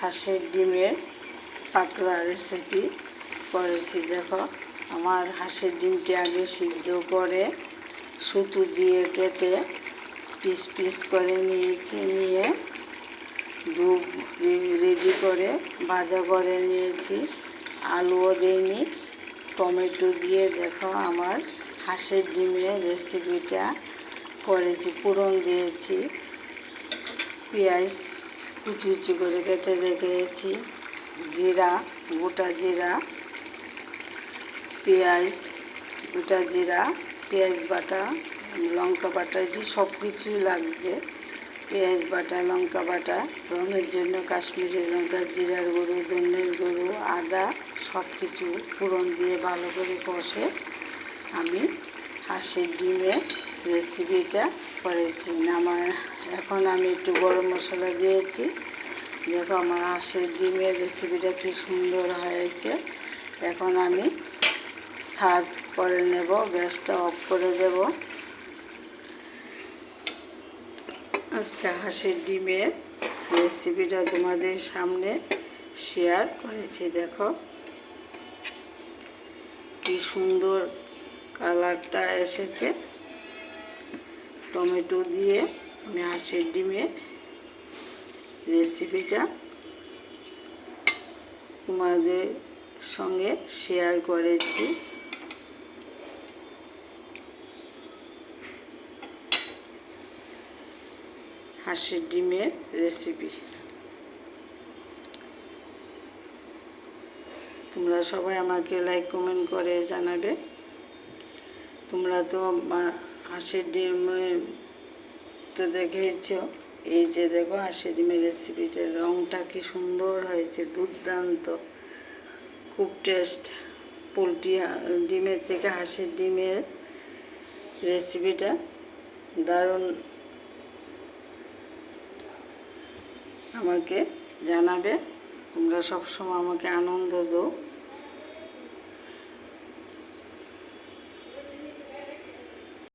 হাঁসের ডিমের পাতলা রেসিপি করেছি। দেখো, আমার হাঁসের ডিমটি আগে সিদ্ধ করে সুতো দিয়ে কেটে পিস পিস করে নিয়েছি, নিয়ে দুধ রেডি করে ভাজা করে নিয়েছি। আলুও দিইনি, টমেটো দিয়ে দেখো আমার হাঁসের ডিমের রেসিপিটা করেছি পুরন দিয়েছি, পেঁয়াজ কুচি কুচি করে কেটে রেখেছি। জিরা, গোটা জিরা, পেঁয়াজ, গোটা জিরা, পেঁয়াজ বাটা, লঙ্কা বাটা, এটি সব কিছুই লাগছে। পেঁয়াজ বাটা, লঙ্কা বাটা, রঙের জন্য কাশ্মীরি লঙ্কা, জিরার গুঁড়ো, ধনের গুঁড়ো, আদা, সব কিছু ফোড়ন দিয়ে ভালো করে কষে আমি হাঁসের ডিমের রেসিপিটা করেছি। আমার এখন আমি একটু গরম মশলা দিয়েছি। দেখো, আমার হাঁসের ডিমের রেসিপিটা কি সুন্দর হয়েছে। এখন আমি সার্ভ করে নেব, গ্যাসটা অফ করে দেব। আজকে হাঁসের ডিমের রেসিপিটা তোমাদের সামনে শেয়ার করেছি, দেখো। কি সুন্দর কালারটা এসেছে। টমেটো দিয়ে আমি হাঁসের ডিমের রেসিপিটা তোমাদের সঙ্গে শেয়ার করেছি। হাঁসের ডিমের রেসিপি তোমরা সবাই আমাকে লাইক কমেন্ট করে জানাবে। তোমরা তো হাঁসের ডিম তো দেখেইছ? এই যে দেখো হাঁসের ডিমের রেসিপিটার রঙটা কি সুন্দর হয়েছে, দুর্দান্ত। খুব টেস্ট পোলট্রি ডিমের থেকে হাঁসের ডিমের রেসিপিটা দারুণ। আমাকে জানাবে, তোমরা সবসময় আমাকে আনন্দ দাও।